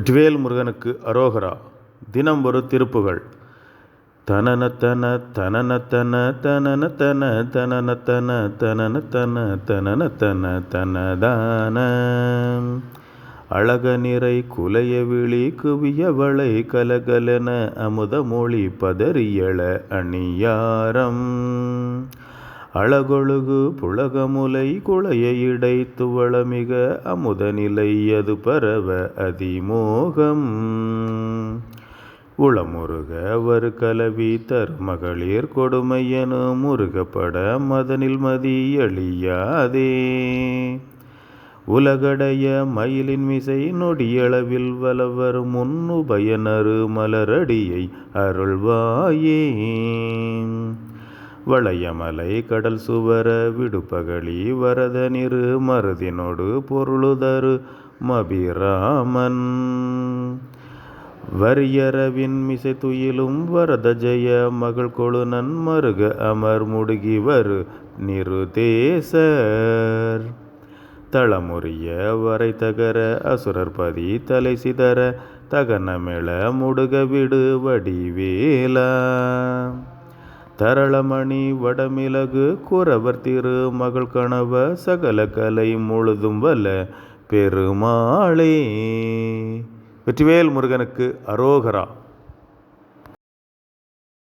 வெற்றிவேல் முருகனுக்கு அரோகரா. தினம் ஒரு திருப்புகள் தனன தன தனன தன தனன தன தனன தன தனன தன தனன தன தனதான. அழக நிறை குலைய விழி குவியவளை கலகலன அமுத மொழி பதறியள அணியாரம். அழகொழுகு புலகமுலை குளைய இடைத்துவள துவளமிக அமுதநிலை அது பரவ அதிமோகம். உளமுருக வரு கலவி தருமகளிர் கொடுமையனு முருகப்பட மதனில் மதியழியாதே உலகடைய மயிலின் மிசை நொடியளவில் வலவர் முன்னுபயனரு மலரடியை அருள்வாயே. வளையமலை கடல் சுவர விடுபகழி வரத மருதினோடு பொருளுதரு மபிராமன். வரியரவின் மிசை துயிலும் வரத ஜெய மகள் கொழுநன் மருக அமர் முடுகி வரு நிருதேசர் தளமுறிய வரை தகர அசுரர்பதி தலை சிதற தகனமெள முடுக விடு வடிவேலா. தரளமணி வடமிளகு குறவர் திரு மகள் கணவ சகல கலை முழுதும் வல்ல பெருமாளே. வெற்றிவேல் முருகனுக்கு அரோகரா.